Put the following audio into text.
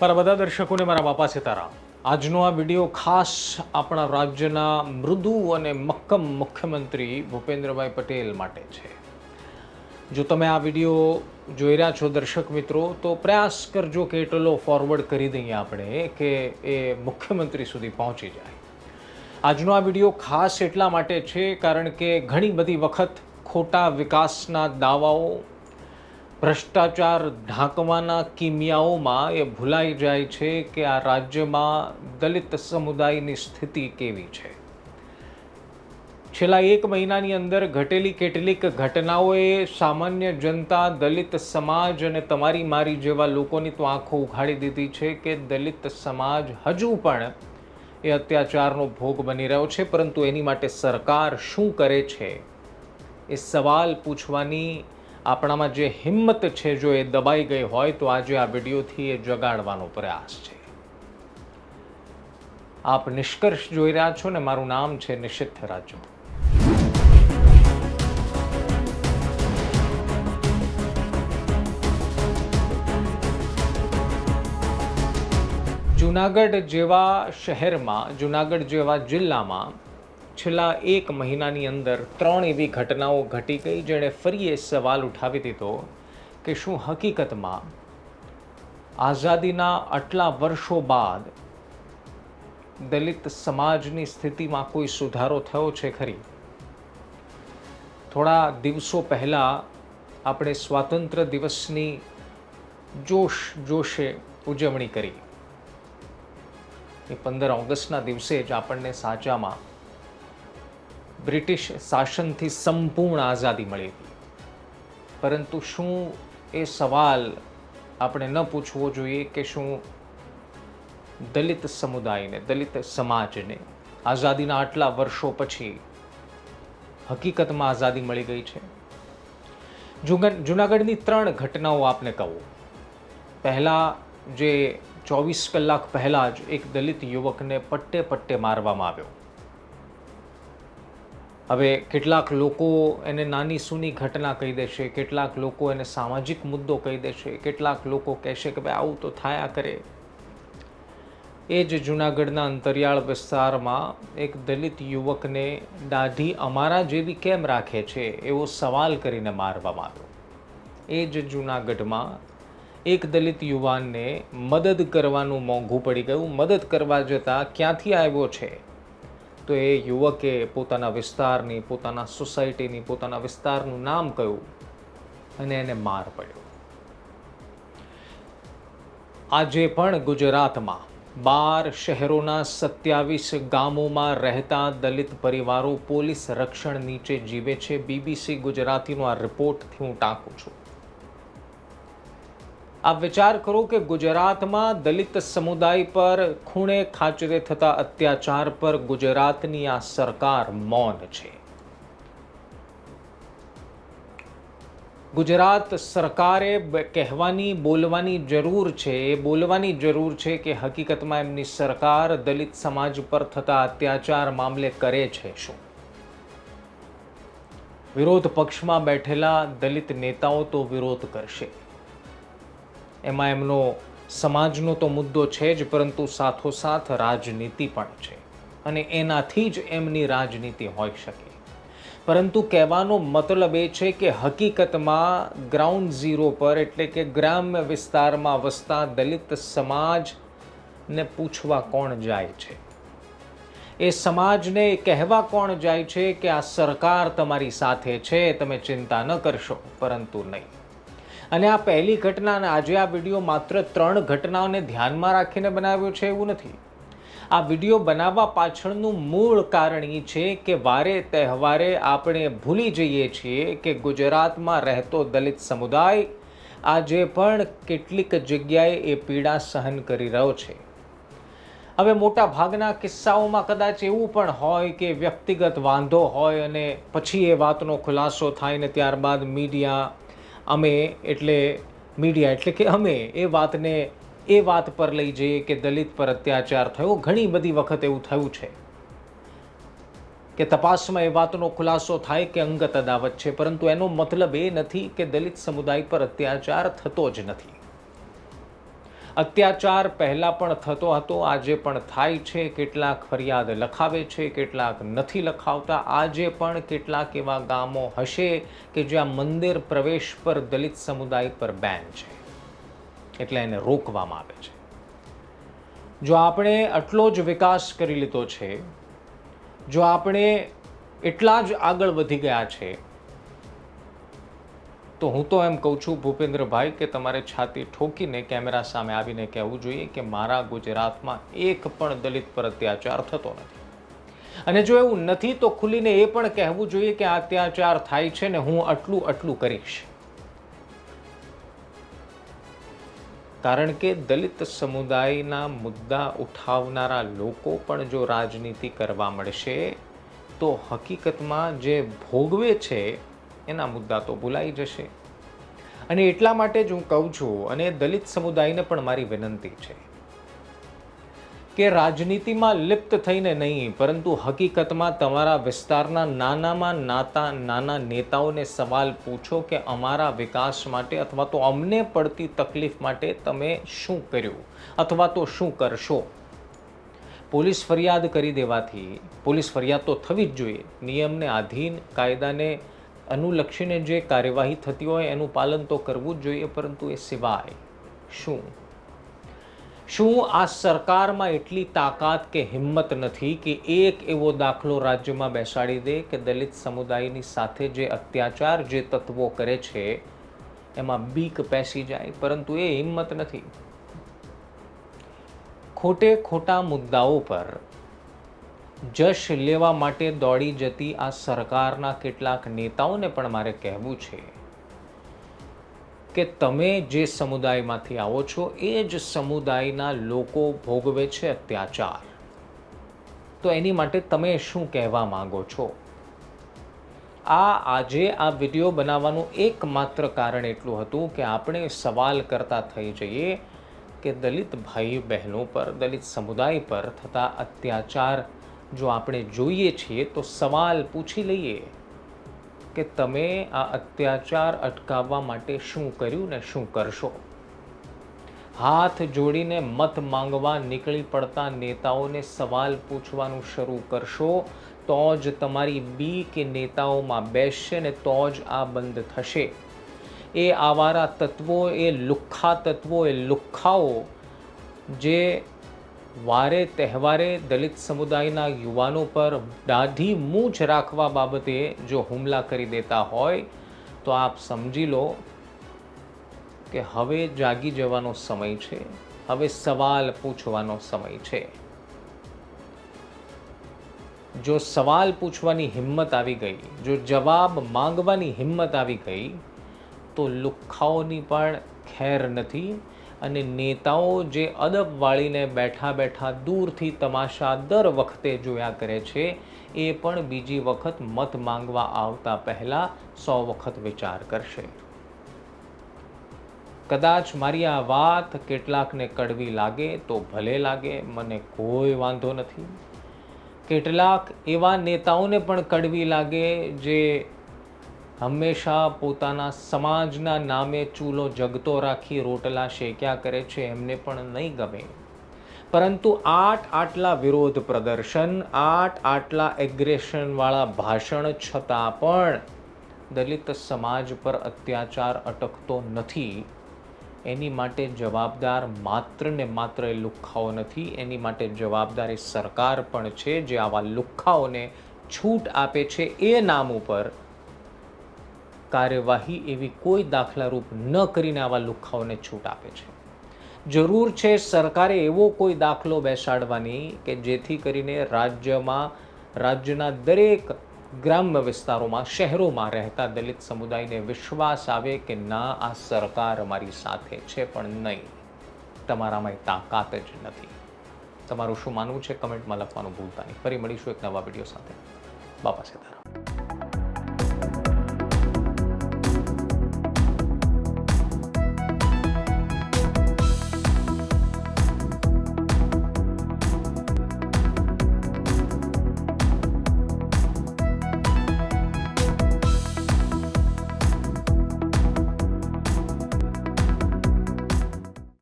મારા બધા દર્શકોને મારા બાપા સીતારામ. આજનો આ વીડિયો ખાસ આપણા રાજ્યના મૃદુ અને મક્કમ મુખ્યમંત્રી ભૂપેન્દ્રભાઈ પટેલ માટે છે. જો તમે આ વીડિયો જોઈ રહ્યા છો દર્શક મિત્રો, તો પ્રયાસ કરજો કે એટલો ફોરવર્ડ કરી દઈએ આપણે કે એ મુખ્યમંત્રી સુધી પહોંચી જાય. આજનો આ વીડિયો ખાસ એટલા માટે છે કારણ કે ઘણી બધી વખત ખોટા વિકાસના દાવાઓ ભ્રષ્ટાચાર ઢાંકવાના કિમિયાઓમાં એ ભૂલાઈ જાય છે કે આ રાજ્યમાં દલિત સમુદાયની સ્થિતિ કેવી છે. છેલ્લા એક મહિનાની અંદર ઘટેલી કેટલીક ઘટનાઓએ સામાન્ય જનતા, દલિત સમાજ અને તમારી મારી જેવા લોકોની તો આંખો ઉઘાડી દીધી છે કે દલિત સમાજ હજુ પણ એ અત્યાચારનો ભોગ બની રહ્યો છે, પરંતુ એની માટે સરકાર શું કરે છે? એ સવાલ પૂછવાની આપણામાં જે હિંમત છે, જો એ દબાઈ ગઈ હોય તો આજે આ વિડીયોથી એ જગાડવાનો પ્રયાસ છે. આપ નિષ્કર્ષ જોઈ રહ્યા છો ને મારું નામ છે નિષિદ્ધ રાજુ. જુનાગઢ જેવા શહેરમાં, જુનાગઢ જેવા જિલ્લામાં છેલ્લા એક મહિનાની અંદર ત્રણ એવી ઘટનાઓ ઘટી ગઈ જેણે ફરી એ સવાલ ઉઠાવી દીધો કે શું હકીકતમાં આઝાદીના આટલા વર્ષો બાદ દલિત સમાજની સ્થિતિમાં કોઈ સુધારો થયો છે ખરી? થોડા દિવસો પહેલાં આપણે સ્વાતંત્ર્ય દિવસની જોશ જોશે ઉજવણી કરી. એ પંદર ઓગસ્ટના દિવસે જ આપણને સાચામાં બ્રિટિશ શાસનથી સંપૂર્ણ આઝાદી મળી હતી. પરંતુ શું એ સવાલ આપણે ન પૂછવો જોઈએ કે શું દલિત સમુદાયને, દલિત સમાજને આઝાદીના આટલા વર્ષો પછી હકીકતમાં આઝાદી મળી ગઈ છે? જુનાગઢની ત્રણ ઘટનાઓ આપને કહું. પહેલાં જે ચોવીસ કલાક પહેલાં જ એક દલિત યુવકને પટ્ટે પટ્ટે મારવામાં આવ્યો. હવે કેટલાક લોકો એને નાની સૂની ઘટના કહી દેશે, કેટલાક લોકો એને સામાજિક મુદ્દો કહી દેશે, કેટલાક લોકો કહેશે કે ભાઈ આવું તો થયા કરે. એ જ જૂનાગઢના અંતરિયાળ વિસ્તારમાં એક દલિત યુવકને દાઢી અમારા જેવી કેમ રાખે છે એવો સવાલ કરીને મારવામાં આવ્યો. એ જ જૂનાગઢમાં એક દલિત યુવાનને મદદ કરવાનું મોંઘું પડી ગયું. મદદ કરવા જતાં ક્યાંથી આવ્યો છે? તો એ યુવકે પોતાના વિસ્તારની, પોતાના સોસાયટીની, પોતાના વિસ્તારનું નામ કહ્યું અને એને માર પડ્યો. આજે પણ ગુજરાતમાં બાર શહેરોના સત્યાવીસ ગામોમાં રહેતા દલિત પરિવારો પોલીસ રક્ષણ નીચે જીવે છે. બીબીસી ગુજરાતીનો આ રિપોર્ટથી હું ટાંકું છું. આપ વિચાર કરો કે ગુજરાતમાં દલિત સમુદાય પર ખૂણે ખાચરે થતા અત્યાચાર પર ગુજરાતની આ સરકાર મૌન છે. ગુજરાત સરકારે કહેવાની, બોલવાની જરૂર છે, એ બોલવાની જરૂર છે કે હકીકતમાં એમની સરકાર દલિત સમાજ પર થતા અત્યાચાર મામલે કરે છે શું? વિરોધ પક્ષમાં બેઠેલા દલિત નેતાઓ તો વિરોધ કરશે. એમાં એમનો સમાજનો તો મુદ્દો છે જ, પરંતુ સાથોસાથ રાજનીતિ પણ છે. અને એનાથી જ એમની રાજનીતિ હોઈ શકે. પરંતુ કહેવાનો મતલબ એ છે કે હકીકતમાં ગ્રાઉન્ડ ઝીરો પર, એટલે કે ગ્રામ્ય વિસ્તારમાં વસતા દલિત સમાજને પૂછવા કોણ જાય છે? એ સમાજને કહેવા કોણ જાય છે કે આ સરકાર તમારી સાથે છે, તમે ચિંતા ન કરશો, પરંતુ નહીં. અને આ પહેલી ઘટના અને આજે આ વીડિયો માત્ર ત્રણ ઘટનાઓને ધ્યાનમાં રાખીને બનાવ્યો છે એવું નથી. આ વીડિયો બનાવવા પાછળનું મૂળ કારણ એ છે કે વારે તહેવારે આપણે ભૂલી જઈએ છીએ કે ગુજરાતમાં રહેતો દલિત સમુદાય આજે પણ કેટલીક જગ્યાએ એ પીડા સહન કરી રહ્યો છે. હવે મોટા ભાગના કિસ્સાઓમાં કદાચ એવું પણ હોય કે વ્યક્તિગત વાંધો હોય અને પછી એ વાતનો ખુલાસો થાય ને ત્યારબાદ મીડિયા અમે એટલે મીડિયા એટલે કે અમે એ વાતને, એ વાત પર લઈ જઈએ કે દલિત પર અત્યાચાર થયો. ઘણી બધી વખત એવું થયું છે કે તપાસમાં એ વાતનો ખુલાસો થાય કે અંગત અદાવત છે. પરંતુ એનો મતલબ એ નથી કે દલિત સમુદાય પર અત્યાચાર થતો જ નથી. અત્યાચાર પહેલાં પણ થતો હતો, આજે પણ થાય છે. કેટલાક ફરિયાદ લખાવે છે, કેટલાક નથી લખાવતા. આજે પણ કેટલાક એવા ગામો હશે કે જ્યાં મંદિર પ્રવેશ પર દલિત સમુદાય પર બેન છે. એટલે એને રોકવામાં આવે છે. જો આપણે આટલો જ વિકાસ કરી લીધો છે, જો આપણે એટલા જ આગળ વધી ગયા છે તો હું તો એમ કહું છું, ભૂપેન્દ્રભાઈ, કે તમારે છાતી ઠોકીને કેમેરા સામે આવીને કહેવું જોઈએ કે મારા ગુજરાતમાં એક પણ દલિત પર અત્યાચાર થતો નથી. અને જો એવું નથી, તો ખુલીને એ પણ કહેવું જોઈએ કે અત્યાચાર થાય છે ને હું આટલું આટલું કરીશ. કારણ કે દલિત સમુદાયના મુદ્દા ઉઠાવનારા લોકો પણ જો રાજનીતિ કરવા મળશે, તો હકીકતમાં જે ભોગવે છે એના મુદ્દા તો ભૂલાઈ જશે. અને એટલા માટે જ હું કહું છું અને દલિત સમુદાયને પણ મારી વિનંતી છે કે રાજનીતિમાં લિપ્ત થઈને નહીં, પરંતુ હકીકતમાં તમારા વિસ્તારના નાનામાં નાતા, નાના નેતાઓને સવાલ પૂછો કે અમારા વિકાસ માટે અથવા તો અમને પડતી તકલીફ માટે તમે શું કર્યું અથવા તો શું કરશો? પોલીસ ફરિયાદ કરી દેવાથી, પોલીસ ફરિયાદ તો થવી જ જોઈએ. નિયમને આધીન કાયદાને અનુલક્ષીને જે કાર્યવાહી થતી હોય એનું પાલન તો કરવું જ જોઈએ, પરંતુ એ સિવાય શું? શું આ સરકારમાં એટલી તાકાત કે હિંમત નથી કે એક એવો દાખલો રાજ્યમાં બેસાડી દે કે દલિત સમુદાયની સાથે જે અત્યાચાર જે તત્વો કરે છે, એમાં બીક પેસી જાય, પરંતુ એ હિંમત નથી? ખોટે ખોટા મુદ્દાઓ પર જશ લેવા માટે દોડી જતી આ સરકારના કેટલાક નેતાઓને પણ મારે કહેવું છે કે તમે જે સમુદાયમાંથી આવો છો, એ જ સમુદાયના લોકો ભોગવે છે અત્યાચાર. તો એની માટે તમે શું કહેવા માંગો છો? આ આજે આ વીડિયો બનાવવાનું એકમાત્ર કારણ એટલું હતું કે આપણે સવાલ કરતા થઈ જઈએ કે દલિત ભાઈ બહેનો પર, દલિત સમુદાય પર થતા અત્યાચાર જો આપણે જોઈએ છીએ તો સવાલ પૂછી લઈએ કે તમે આ અત્યાચાર અટકાવવા માટે શું કર્યું ને શું કરશો? હાથ જોડીને મત માંગવા નીકળી પડતા નેતાઓને સવાલ પૂછવાનું શરૂ કરશો, તો જ તમારી બી કે નેતાઓમાં બેસશે ને તો જ આ બંધ થશે. એ આવારા તત્વો, એ લુખ્ખા તત્વો, એ લુખ્ખાઓ જે વારે તહેવારે દલિત સમુદાયના યુવાનો પર દાઢી મૂછ રાખવા બાબતે જો હુમલા કરી દેતા હોય, તો આપ સમજી લો કે હવે જાગી જવાનો સમય છે. હવે સવાલ પૂછવાનો સમય છે. જો સવાલ પૂછવાની હિંમત આવી ગઈ, જો જવાબ માંગવાની હિંમત આવી ગઈ, તો લુખ્ખાઓની પણ ખેર નથી અને નેતાઓ જે અદબ વાળીને બેઠા બેઠા દૂરથી તમાશા દર વખતે જોયા કરે છે, એ પણ બીજી વખત મત માંગવા આવતા પહેલાં સો વખત વિચાર કરશે. કદાચ મારી આ વાત કેટલાકને કડવી લાગે તો ભલે લાગે, મને કોઈ વાંધો નથી. કેટલાક એવા નેતાઓને પણ કડવી લાગે જે હંમેશા પોતાના સમાજના નામે ચૂલો જગતો રાખી રોટલા શેક્યા કરે છે એમને પણ નહીં ગમે. પરંતુ આઠ આટલા વિરોધ પ્રદર્શન આઠ આટલા એગ્રેશનવાળા ભાષણ છતાં પણ દલિત સમાજ પર અત્યાચાર અટકતો નથી. એની માટે જવાબદાર માત્ર ને માત્ર એ લુખ્ખાઓ નથી, એની માટે જવાબદાર એ સરકાર પણ છે જે આવા લુખ્ખાઓને છૂટ આપે છે એ નામ ઉપર કાર્યવાહી એવી કોઈ દાખલારૂપ ન કરીને આવા લુખાઓને છૂટ આપે છે. જરૂર છે સરકારે એવો કોઈ દાખલો બેસાડવાની કે જેથી કરીને રાજ્યમાં, રાજ્યના દરેક ગ્રામ્ય વિસ્તારોમાં, શહેરોમાં રહેતા દલિત સમુદાયને વિશ્વાસ આવે કે ના, આ સરકાર અમારી સાથે છે પણ નહીં. તમારામાં તાકાત જ નથી. તમારું શું માનવું છે? કમેન્ટમાં લખવાનું ભૂલતા નહીં. ફરી મળીશું એક નવા વીડિયો સાથે. બાપા સીતારામ